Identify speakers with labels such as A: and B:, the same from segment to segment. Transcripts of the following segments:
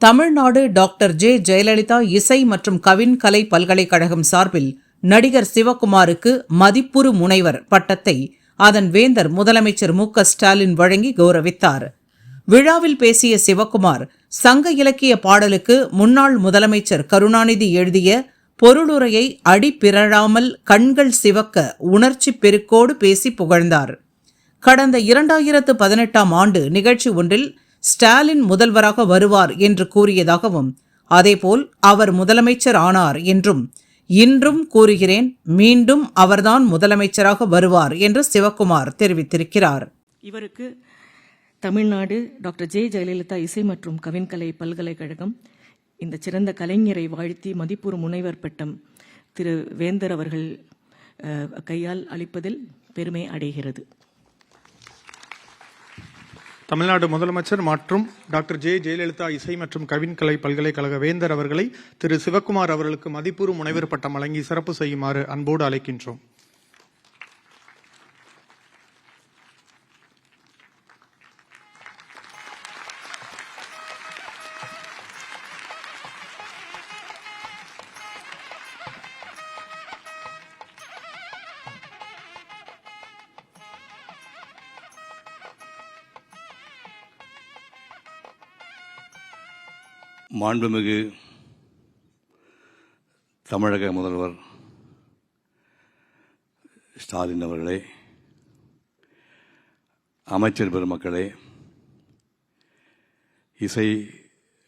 A: Tamil Nadu doctor J. Jayalalithaa இசை மற்றும் கவின் கலை பல்கலைக்கழகம் சார்பில் நடிகர் சிவகுமாருக்கு மதிப்புறு முனைவர் பட்டத்தை அதன் வேந்தர் முதலமைச்சர் மு க ஸ்டாலின் வழங்கி கௌரவித்தார். விழாவில் பேசிய சிவகுமார் சங்க இலக்கிய பாடலுக்கு முன்னாள் முதலமைச்சர் கருணாநிதி எழுதிய பொருளுரையை அடிப்பிரழாமல் கண்கள் சிவக்க உணர்ச்சி பெருக்கோடு பேசி புகழ்ந்தார். கடந்த இரண்டாயிரத்து பதினெட்டாம் ஆண்டு நிகழ்ச்சி ஒன்றில் ஸ்டாலின் முதல்வராக வருவார் என்று கூறியதாகவும் அதேபோல் அவர் முதலமைச்சர் ஆனார் என்றும் இன்றும் கூறுகிறேன் மீண்டும் அவர்தான் முதலமைச்சராக வருவார் என்று சிவக்குமார் தெரிவித்திருக்கிறார்.
B: இவருக்கு தமிழ்நாடு டாக்டர் ஜே. ஜெயலலிதா இசை மற்றும் கவின்கலை பல்கலைக்கழகம் இந்த சிறந்த கலைஞரை வாழ்த்தி மதிப்பூர் முனைவர் பட்டம் திரு. வேந்தர் அவர்கள் கையால் அளிப்பதில் பெருமை அடைகிறது.
C: தமிழ்நாடு முதலமைச்சர் மற்றும் டாக்டர் ஜே. ஜெயலலிதா இசை மற்றும் கவின்கலை பல்கலைக்கழக வேந்தர் அவர்களை திரு. சிவக்குமார் அவர்களுக்கு மதிப்பூர்வ முனைவர் பட்டம் வழங்கி சிறப்பு செய்யுமாறு அன்போடு அழைக்கின்றோம்.
D: மாண்புமிகு தமிழக முதல்வர் ஸ்டாலின் அவர்களே அமைச்சர் பெருமக்களே இசை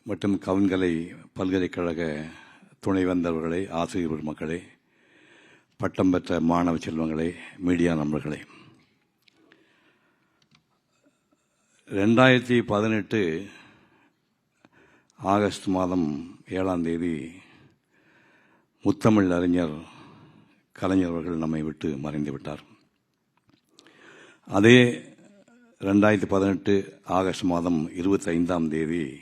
D: மற்றும் கவின்கலை பல்கலைக்கழக துணைவேந்தர்களே ஆசிரியர் பெருமக்களே பட்டம் பெற்ற மாணவ செல்வங்களே மீடியா நண்பர்களே. ரெண்டாயிரத்தி பதினெட்டு ஆகஸ்ட் மாதம் ஏழாம் தேதி முத்தமிழ் அறிஞர் கலைஞர் அவர்கள் நம்மை விட்டு மறைந்து விட்டார். அதே ரெண்டாயிரத்தி பதினெட்டு ஆகஸ்ட் மாதம் இருபத்தைந்தாம் தேதி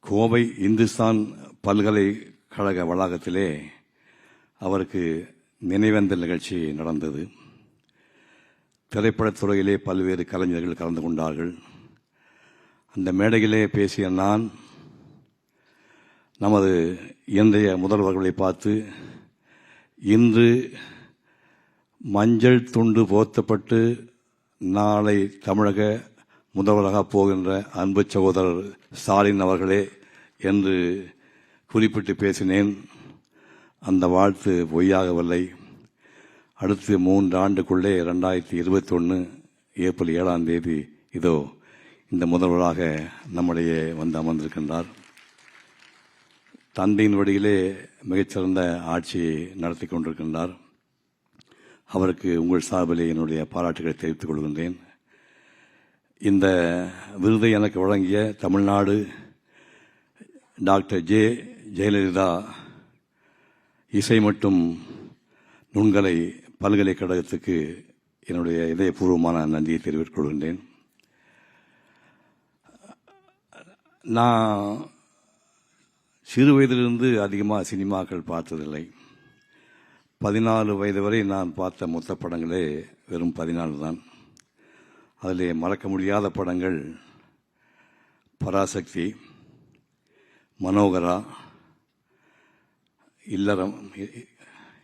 D: கோவை இந்துஸ்தான் பல்கலைக்கழக வளாகத்திலே அவருக்கு நினைவேந்தல் நிகழ்ச்சி நடந்தது. திரைப்படத்துறையிலே பல்வேறு கலைஞர்கள் கலந்து கொண்டார்கள். அந்த மேடையிலே பேசிய நான் நமது இன்றைய முதல்வர்களை பார்த்து இன்று மஞ்சள் துண்டு போர்த்தப்பட்டு நாளை தமிழக முதல்வராக போகின்ற அன்பு சகோதரர் ஸ்டாலின் அவர்களே என்று குறிப்பிட்டு பேசினேன். அந்த வாழ்த்து பொய்யாகவில்லை. அடுத்து மூன்று ஆண்டுக்குள்ளே ரெண்டாயிரத்தி இருபத்தி ஒன்று ஏப்ரல் ஏழாம் தேதி இதோ இந்த முதல்வராக நம்முடைய வந்து அமர்ந்திருக்கின்றார். தந்தையின் வழியிலே மிகச்சிறந்த ஆட்சியை நடத்தி கொண்டிருக்கின்றார். அவருக்கு உங்கள் சார்பிலே என்னுடைய பாராட்டுகளை தெரிவித்துக் கொள்கின்றேன். இந்த விருதை எனக்கு வழங்கிய தமிழ்நாடு டாக்டர் ஜே ஜெயலலிதா இசை மற்றும் நுண்கலை பல்கலைக்கழகத்துக்கு என்னுடைய இதயபூர்வமான நன்றியை தெரிவித்துக் கொள்கின்றேன். நான் சிறு வயதிலிருந்து அதிகமாக சினிமாக்கள் பார்த்ததில்லை. பதினாலு வயது வரை நான் பார்த்த மொத்த படங்களே வெறும் பதினாலு தான். அதில் மறக்க முடியாத படங்கள் பராசக்தி மனோகரா இல்லறம்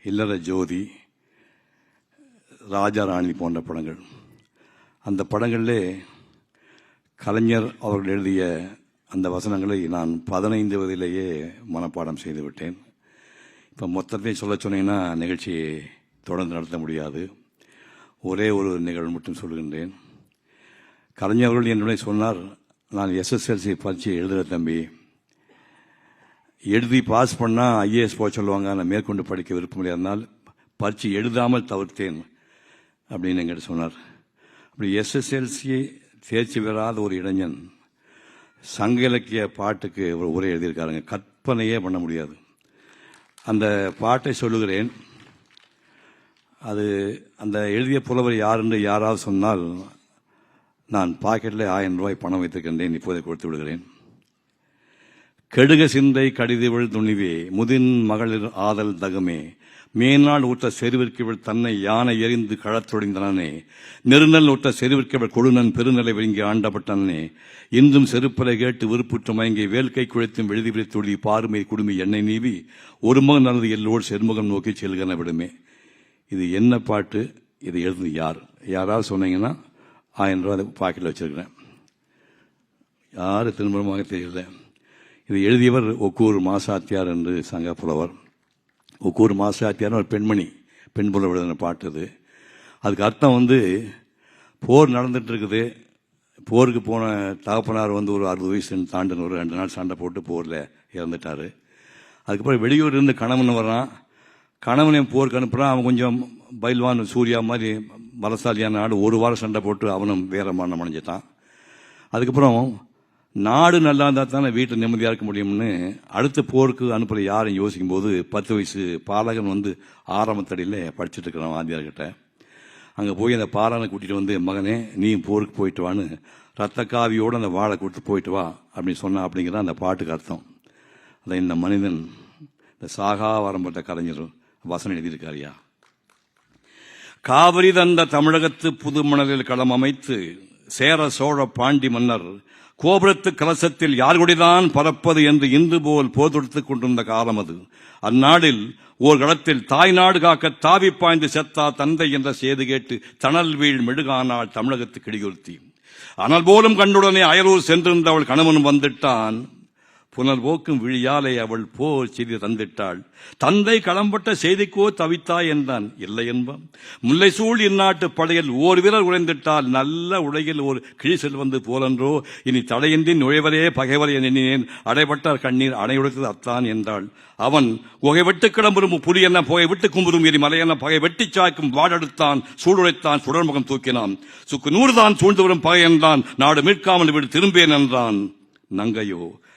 D: இல்லற ஜோதி ராஜா ராணி போன்ற படங்கள். அந்த படங்களில் கலைஞர் அவர்கள் எழுதிய அந்த வசனங்களை நான் பதினைந்து வயதிலேயே மனப்பாடம் செய்து விட்டேன் இப்போ மொத்தத்தையும் சொல்ல சொன்னீங்கன்னா நிகழ்ச்சியை தொடர்ந்து நடத்த முடியாது. ஒரே ஒரு நிகழ்வு மட்டும் சொல்கின்றேன். கலைஞர்கள் என்னுடைய சொன்னார் நான் எஸ்எஸ்எல்சி பரீட்சை எழுதுகிற தம்பி. எழுதி பாஸ் பண்ணால் ஐஏஎஸ் போக சொல்லுவாங்க. நான் மேற்கொண்டு படிக்க விருப்பம் இருந்தால் பரீட்சை எழுதாமல் தவிர்த்தேன் அப்படின்னு என்கிட்ட சொன்னார். அப்படி எஸ்எஸ்எல்சி தேர்ச்சி பெறாத ஒரு இளைஞன் சங்க இலக்கிய பாட்டுக்கு ஒரு உரை எழுதியிருக்காருங்க. கற்பனையே பண்ண முடியாது. அந்த பாட்டை சொல்லுகிறேன். அது அந்த எழுதிய புலவர் யாருன்னு யாராவது சொன்னால் நான் பாக்கெட்டில் ஆயிரம் ரூபாய் பணம் வைத்திருக்கின்றேன். இப்போதை கொடுத்து விடுகிறேன். கெடுக சிந்தை கடிதிவள் துணிவே முதின் மகளிர் ஆதல் தகமே மேனாள் ஊற்ற செருவிற்கவள் தன்னை யானை எறிந்து கழத்தொடைந்தனே நெருநல் ஊற்ற செருவிற்கவள் கொழுநன் பெருநிலை விழுங்கி ஆண்டப்பட்டனே. இன்றும் செருப்பலை கேட்டு விருப்புற்று மயங்கி வேல்கை குழைத்தும் விழுதி விழித்துடி பாருமை குடுமி எண்ணெய் நீவி ஒரு மகன் நடந்து எல்லோடு செருமுகம் நோக்கி செல்கன விடுமே. இது என்ன பாட்டு? இது எழுதுனது யார்? யாராவது சொன்னீங்கன்னா ஆயிரம் ரூபா பாக்கெட்டில் வச்சிருக்கிறேன். யார் திரும்பமாக தெரியல. இது எழுதியவர் ஒக்கூர் மாசாத்தியார் என்று சங்க புலவர் ஒவ்வொரு மாசாத்தியார் ஒரு பெண்மணி பெண் புல எழுதின பாட்டு அது அதுக்கு அர்த்தம் வந்து போர் நடந்துகிட்ருக்குது போருக்கு போன தகப்பனார் வந்து ஒரு அறுபது வயசு தாண்டின ஒரு ரெண்டு நாள் சண்டை போட்டு போரில் இறந்துட்டார். அதுக்கப்புறம் வெளியூர் இருந்து கணவன் வரான் கணவனை போருக்கு அனுப்புகிறான் அவன் கொஞ்சம் பயில்வான் சூர்யா மாதிரி பலசாலியான நாடு ஒரு வாரம் சண்டை போட்டு அவனும் வேற மரணம் அடைஞ்சிட்டான் அதுக்கப்புறம் நாடு நல்லா இருந்தால் தானே வீட்டில் நிம்மதியாக இருக்க முடியும்னு அடுத்த போருக்கு அனுப்புகிற யாரும் யோசிக்கும் போது பத்து வயசு பாலகன் வந்து ஆரம்பத்தடியில் படிச்சுட்டு இருக்கிறான் வாத்தியார்கிட்ட. அங்கே போய் அந்த பாலனை கூட்டிகிட்டு வந்து மகனே நீ போருக்கு போயிட்டு வான்னு ரத்த காவியோடு அந்த வாழை கொடுத்து போயிட்டு வா அப்படின்னு சொன்னா அப்படிங்கிற அந்த பாட்டுக்கு அர்த்தம். அதை இந்த மனிதன் இந்த சாகா வரம்பட்ட கலைஞர் வசனம் எழுதியிருக்காரியா காவிரி தந்த தமிழகத்து புதுமணலில் களம் அமைத்து சேர சோழ பாண்டி மன்னர் கோபுரத்து கலசத்தில் யார்குடிதான் பறப்பது என்று இந்து போல் போதொடுத்துக் கொண்டிருந்த காலம் அது. அந்நாளில் ஓர் களத்தில் தாய் நாடு காக்க தாவி பாய்ந்து செத்தா தந்தை என்ற செய்து கேட்டு தணல் வீழ் மெழுகானாள் தமிழகத்துக்கு இடியுறுத்தி. அனல் போலும் கண்டுடனே அயலூர் சென்றிருந்த அவள் கணவன் வந்துட்டான். புனர்வோக்கும் விழியாலே அவள் போர் செய்தி தந்திட்டாள். தந்தை களம்பட்ட செய்திக்கோ தவித்தாய் என்றான். இல்லை என்பம் முல்லை சூழ் இந்நாட்டு படையில் ஓர் வீரர் உழைந்திட்டால் நல்ல உலகில் ஒரு கிழி செல்வந்து போலன்றோ. இனி தடையின்றி நுழைவரே பகைவர் எண்ணினேன். அடைபட்டார் கண்ணீர் அணையுடைத்தது அத்தான் என்றாள். அவன் புகை விட்டு கிளம்புறும் புலி என்ன புகை விட்டு கும்புறும் எரி மலை பகை வெட்டி சாய்க்கும் வாடெடுத்தான். சூடுழைத்தான் சுடர்முகம் தூக்கினான். சுக்கு நூறுதான் சூழ்ந்து வரும் பகை என்றான். நாடு மீட்காமல் விடு திரும்பேன் என்றான். நங்கையோ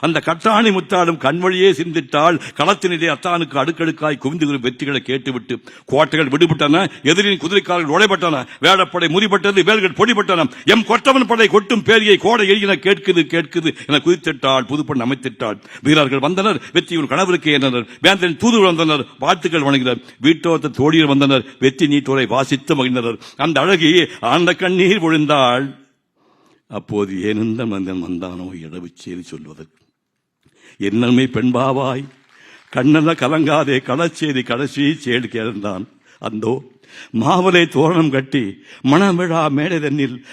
D: அந்த கட்டாணி முத்தாடும் கண்வழியே சிந்திட்டால் களத்தினிலே அத்தானுக்கு அடுக்கடுக்காய் குவிந்து வரும் வெற்றிகளை கேட்டுவிட்டு கோட்டைகள் விடுபட்டன. எதிரின் குதிரைக்காரர்கள் உடைபட்டன. வேடப்படை முறிபட்டது வேல்கள் பொடிபட்டன. எம் கொட்டவன் படை கொட்டும் பேரியை கோடை எரியின கேட்குது கேட்குது என குதித்திட்டாள் புதுப்பண் அமைத்திட்டாள். வீரர்கள் வந்தனர் வெற்றியின் கணவருக்கு ஏறினர். வேந்தரின் தூது வந்தனர் வாழ்த்துக்கள் வணங்கினர் வீட்டோத்த தோழியர் வந்தனர் வெற்றி நீட்டோரை வாசித்து மகிழ்ந்தனர். அந்த அழகி ஆண்ட கண்ணீர் விழுந்தாள். அப்போது ஏனெந்த மந்தன் வந்தானோ இடவு செய்தி சொல்வதற்கு. என்னன்மை பெண்பாவாய் கண்ணன கலங்காதே களச்சேரி கடைசி சேடு கேழ்ந்தான் அந்தோ மாவலை தோரணம் கட்டி மணவிழா மேடை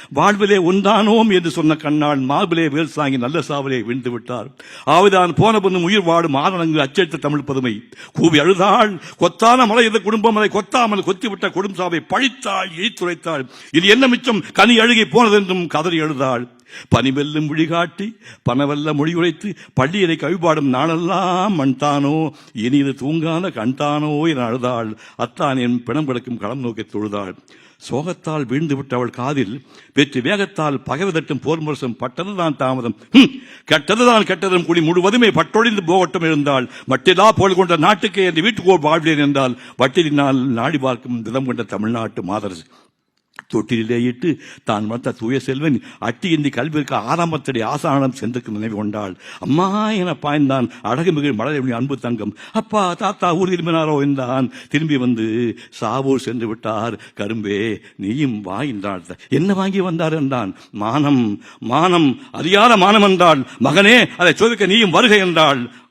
D: வாழ்விலே உண்டானோம் என்று சொன்ன கண்ணால் மாவிலே வேல் சாங்கி நல்ல சாவிலே விழுந்து விட்டார். ஆவிதான் போன பொண்ணும் உயிர் வாடும் ஆரணங்கு அச்சடித்த தமிழ் பதுமை. கூவி அழுதாள் கொத்தான மலை இந்த குடும்பம் அதை கொத்தாமல் கொத்திவிட்ட குடும்ப சாவை பழித்தாள் இழித்துரைத்தாள் இது என்ன மிச்சம்? கனி அழுகி போனதென்றும் கதறி எழுதாள். பனிவெல்லும் விழிகாட்டி பனவெல்ல மொழியுரைத்து பள்ளியரை கவிபாடும் நாளெல்லாம் மண்தானோ இனி இது தூங்காத கண்தானோ என அழுதாள். அத்தான் என் பிணம் கிடக்கும் களம் நோக்கி தொழுதாள். சோகத்தால் வீழ்ந்து விட்ட அவள் காதில் வெற்றி வேகத்தால் பகைவதட்டும் போர் முரசம் பட்டதுதான் தாமதம். கெட்டதுதான் கெட்டதும் குழி முழுவதுமே பட்டொழிந்து போகட்டும் இருந்தால் மட்டிலா போல் கொண்ட நாட்டுக்கே என்று வீட்டுக்கோ வாழ்வேன் என்றால் வட்டிலினால் நாடி பார்க்கும் தினம் கொண்ட தமிழ்நாட்டு மாதரசு. தொட்டிலே இட்டு தான் வளர்த்த தூய செல்வன் அட்டி இந்தி கல்விற்கு ஆரம்பத்தடி ஆசானம் சென்றுக்கு நினைவு கொண்டாள். அம்மா என பாய்ந்தான் அழகு மிகு மலர் அன்பு தங்கம். அப்பா தாத்தா ஊர் திரும்பினாரோ என்றான். திரும்பி வந்து சாவூர் சென்று விட்டார். கரும்பே நீயும் வா என்றாள் என்ன வாங்கி வந்தார் என்றான். மானம் மானம் அறியாத மானம் என்றாள். மகனே அதை சோதிக்க நீயும் வருகை என்றாள்.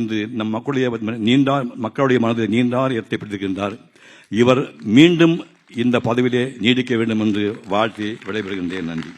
D: இன்று நம் மக்களுடைய நீண்டார் மக்களுடைய மனதை நீண்டார் ஏற்படுத்தியிருக்கின்றார் இவர் மீண்டும் இந்த பதவியிலே நீடிக்க வேண்டும் என்று வாழ்த்தி விடைபெறுகின்றேன். நன்றி.